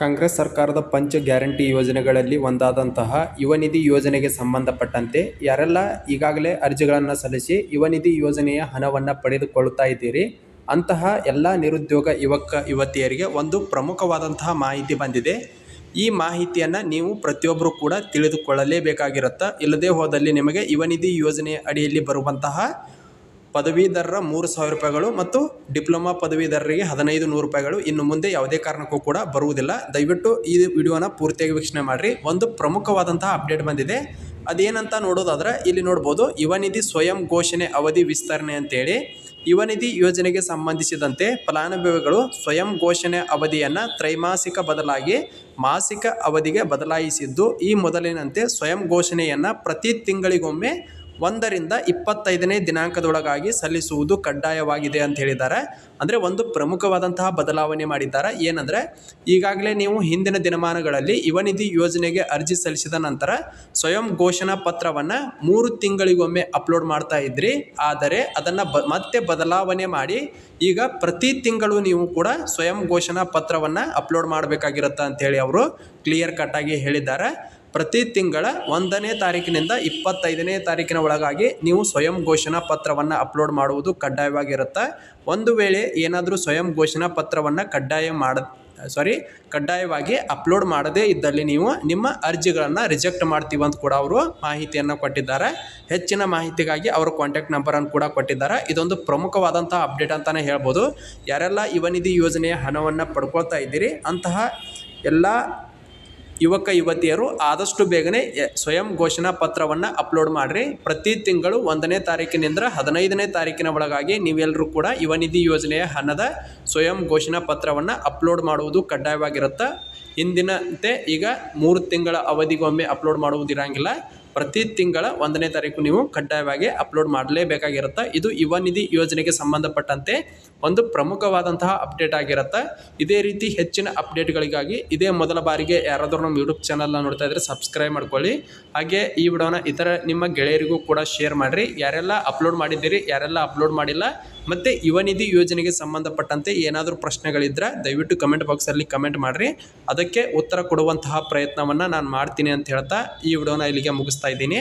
ಕಾಂಗ್ರೆಸ್ ಸರ್ಕಾರದ ಪಂಚ ಗ್ಯಾರಂಟಿ ಯೋಜನೆಗಳಲ್ಲಿ ಒಂದಾದಂತಹ ಯುವ ನಿಧಿ ಯೋಜನೆಗೆ ಸಂಬಂಧಪಟ್ಟಂತೆ ಯಾರೆಲ್ಲ ಈಗಾಗಲೇ ಅರ್ಜಿಗಳನ್ನು ಸಲ್ಲಿಸಿ ಯುವ ನಿಧಿ ಯೋಜನೆಯ ಹಣವನ್ನು ಪಡೆದುಕೊಳ್ಳುತ್ತಾ ಇದ್ದೀರಿ, ಅಂತಹ ಎಲ್ಲ ನಿರುದ್ಯೋಗ ಯುವಕ ಯುವತಿಯರಿಗೆ ಒಂದು ಪ್ರಮುಖವಾದಂತಹ ಮಾಹಿತಿ ಬಂದಿದೆ. ಈ ಮಾಹಿತಿಯನ್ನು ನೀವು ಪ್ರತಿಯೊಬ್ಬರು ಕೂಡ ತಿಳಿದುಕೊಳ್ಳಲೇಬೇಕಾಗಿರುತ್ತಾ? ಇಲ್ಲದೇ ಹೋದಲ್ಲಿ ನಿಮಗೆ ಯುವ ನಿಧಿ ಯೋಜನೆಯ ಅಡಿಯಲ್ಲಿ ಬರುವಂತಹ ಪದವೀಧರರ ಮೂರು ಸಾವಿರ ರೂಪಾಯಿಗಳು ಮತ್ತು ಡಿಪ್ಲೊಮಾ ಪದವೀಧರರಿಗೆ ಹದಿನೈದು ನೂರು ರೂಪಾಯಿಗಳು. ಇನ್ನು ಮುಂದೆ ಯಾವುದೇ ಕಾರಣಕ್ಕೂ ಕೂಡ ಬರುವುದಿಲ್ಲ. ದಯವಿಟ್ಟು ಈ ವಿಡಿಯೋನ ಪೂರ್ತಿಯಾಗಿ ವೀಕ್ಷಣೆ ಮಾಡಿರಿ. ಒಂದು ಪ್ರಮುಖವಾದಂತಹ ಅಪ್ಡೇಟ್ ಬಂದಿದೆ. ಅದೇನಂತ ನೋಡೋದಾದ್ರೆ ಇಲ್ಲಿ ನೋಡ್ಬೋದು ಯುವ ನಿಧಿ ಸ್ವಯಂ ಘೋಷಣೆ ಅವಧಿ ವಿಸ್ತರಣೆ ಅಂತೇಳಿ. ಯುವನಿಧಿ ಯೋಜನೆಗೆ ಸಂಬಂಧಿಸಿದಂತೆ ಫಲಾನುಭವಿಗಳು ಸ್ವಯಂ ಘೋಷಣೆ ಅವಧಿಯನ್ನು ತ್ರೈಮಾಸಿಕ ಬದಲಾಗಿ ಮಾಸಿಕ ಅವಧಿಗೆ ಬದಲಾಯಿಸಿದ್ದು. ಈ ಮೊದಲಿನಂತೆ ಸ್ವಯಂ ಘೋಷಣೆಯನ್ನು ಪ್ರತಿ ತಿಂಗಳಿಗೊಮ್ಮೆ ಒಂದರಿಂದ ಇಪ್ಪತ್ತೈದನೇ ದಿನಾಂಕದೊಳಗಾಗಿ ಸಲ್ಲಿಸುವುದು ಕಡ್ಡಾಯವಾಗಿದೆ ಅಂತ ಹೇಳಿದ್ದಾರೆ. ಅಂದರೆ ಒಂದು ಪ್ರಮುಖವಾದಂತಹ ಬದಲಾವಣೆ ಮಾಡಿದ್ದಾರೆ. ಏನಂದರೆ, ಈಗಾಗಲೇ ನೀವು ಹಿಂದಿನ ದಿನಮಾನಗಳಲ್ಲಿ ಯುವನಿಧಿ ಯೋಜನೆಗೆ ಅರ್ಜಿ ಸಲ್ಲಿಸಿದ ನಂತರ ಸ್ವಯಂ ಘೋಷಣಾ ಪತ್ರವನ್ನು ಮೂರು ತಿಂಗಳಿಗೊಮ್ಮೆ ಅಪ್ಲೋಡ್ ಮಾಡ್ತಾ ಇದ್ರಿ. ಆದರೆ ಅದನ್ನು ಬ, ಮತ್ತೆ ಬದಲಾವಣೆ ಮಾಡಿ ಈಗ ಪ್ರತಿ ತಿಂಗಳು ನೀವು ಕೂಡ ಸ್ವಯಂ ಘೋಷಣಾ ಪತ್ರವನ್ನು ಅಪ್ಲೋಡ್ ಮಾಡಬೇಕಾಗಿರುತ್ತೆ ಅಂತೇಳಿ ಅವರು ಕ್ಲಿಯರ್ ಕಟ್ಟಾಗಿ ಹೇಳಿದ್ದಾರೆ. ಪ್ರತಿ ತಿಂಗಳ ಒಂದನೇ ತಾರೀಕಿನಿಂದ ಇಪ್ಪತ್ತೈದನೇ ತಾರೀಕಿನ ಒಳಗಾಗಿ ನೀವು ಸ್ವಯಂ ಘೋಷಣಾ ಪತ್ರವನ್ನು ಅಪ್ಲೋಡ್ ಮಾಡುವುದು ಕಡ್ಡಾಯವಾಗಿರುತ್ತೆ. ಒಂದು ವೇಳೆ ಏನಾದರೂ ಸ್ವಯಂ ಘೋಷಣಾ ಪತ್ರವನ್ನು ಕಡ್ಡಾಯ ಮಾಡ ಸಾರಿ ಕಡ್ಡಾಯವಾಗಿ ಅಪ್ಲೋಡ್ ಮಾಡದೇ ಇದ್ದಲ್ಲಿ ನೀವು ನಿಮ್ಮ ಅರ್ಜಿಗಳನ್ನು ರಿಜೆಕ್ಟ್ ಮಾಡ್ತೀವಿ ಅಂತ ಕೂಡ ಅವರು ಮಾಹಿತಿಯನ್ನು ಕೊಟ್ಟಿದ್ದಾರೆ. ಹೆಚ್ಚಿನ ಮಾಹಿತಿಗಾಗಿ ಅವರ ಕಾಂಟ್ಯಾಕ್ಟ್ ನಂಬರನ್ನು ಕೂಡ ಕೊಟ್ಟಿದ್ದಾರೆ. ಇದೊಂದು ಪ್ರಮುಖವಾದಂಥ ಅಪ್ಡೇಟ್ ಅಂತಲೇ ಹೇಳ್ಬೋದು. ಯಾರೆಲ್ಲ ಯುವನಿಧಿ ಯೋಜನೆಯ ಹಣವನ್ನು ಪಡ್ಕೊಳ್ತಾ ಇದ್ದೀರಿ, ಅಂತಹ ಎಲ್ಲ ಯುವಕ ಯುವತಿಯರು ಆದಷ್ಟು ಬೇಗನೆ ಸ್ವಯಂ ಘೋಷಣಾ ಪತ್ರವನ್ನು ಅಪ್ಲೋಡ್ ಮಾಡಿರಿ. ಪ್ರತಿ ತಿಂಗಳು ಒಂದನೇ ತಾರೀಕಿನಿಂದ ಹದಿನೈದನೇ ತಾರೀಕಿನ ಒಳಗಾಗಿ ನೀವೆಲ್ಲರೂ ಕೂಡ ಯುವ ನಿಧಿ ಯೋಜನೆಯ ಹಣದ ಸ್ವಯಂ ಘೋಷಣಾ ಪತ್ರವನ್ನು ಅಪ್ಲೋಡ್ ಮಾಡುವುದು ಕಡ್ಡಾಯವಾಗಿರುತ್ತೆ. ಹಿಂದಿನಂತೆ ಈಗ ಮೂರು ತಿಂಗಳ ಅವಧಿಗೊಮ್ಮೆ ಅಪ್ಲೋಡ್ ಮಾಡುವುದಿರಂಗಿಲ್ಲ. ಪ್ರತಿ ತಿಂಗಳ ಒಂದನೇ ತಾರೀಕು ನೀವು ಕಡ್ಡಾಯವಾಗಿ ಅಪ್ಲೋಡ್ ಮಾಡಲೇಬೇಕಾಗಿರುತ್ತೆ. ಇದು ಯುವ ನಿಧಿ ಯೋಜನೆಗೆ ಸಂಬಂಧಪಟ್ಟಂತೆ ಒಂದು ಪ್ರಮುಖವಾದಂತಹ ಅಪ್ಡೇಟ್ ಆಗಿರುತ್ತೆ. ಇದೇ ರೀತಿ ಹೆಚ್ಚಿನ ಅಪ್ಡೇಟ್ಗಳಿಗಾಗಿ ಇದೇ ಮೊದಲ ಬಾರಿಗೆ ಯಾರಾದರೂ ನಮ್ಮ ಯೂಟ್ಯೂಬ್ ಚಾನಲ್ನ ನೋಡ್ತಾ ಇದ್ದರೆ ಸಬ್ಸ್ಕ್ರೈಬ್ ಮಾಡ್ಕೊಳ್ಳಿ. ಹಾಗೆ ಈ ವಿಡಿಯೋನ ಇತರ ನಿಮ್ಮ ಗೆಳೆಯರಿಗೂ ಕೂಡ ಶೇರ್ ಮಾಡಿರಿ. ಯಾರೆಲ್ಲ ಅಪ್ಲೋಡ್ ಮಾಡಿದ್ದೀರಿ, ಯಾರೆಲ್ಲ ಅಪ್ಲೋಡ್ ಮಾಡಿಲ್ಲ, ಮತ್ತು ಯುವ ನಿಧಿ ಯೋಜನೆಗೆ ಸಂಬಂಧಪಟ್ಟಂತೆ ಏನಾದರೂ ಪ್ರಶ್ನೆಗಳಿದ್ದರೆ ದಯವಿಟ್ಟು ಕಮೆಂಟ್ ಬಾಕ್ಸಲ್ಲಿ ಕಮೆಂಟ್ ಮಾಡಿರಿ. ಅದಕ್ಕೆ ಉತ್ತರ ಕೊಡುವಂತಹ ಪ್ರಯತ್ನವನ್ನು ನಾನು ಮಾಡ್ತೀನಿ ಅಂತ ಹೇಳ್ತಾ ಈ ವಿಡಿಯೋನ ಇಲ್ಲಿಗೆ ಮುಗಿಸ್ತಾ ಇದ್ದೀನಿ.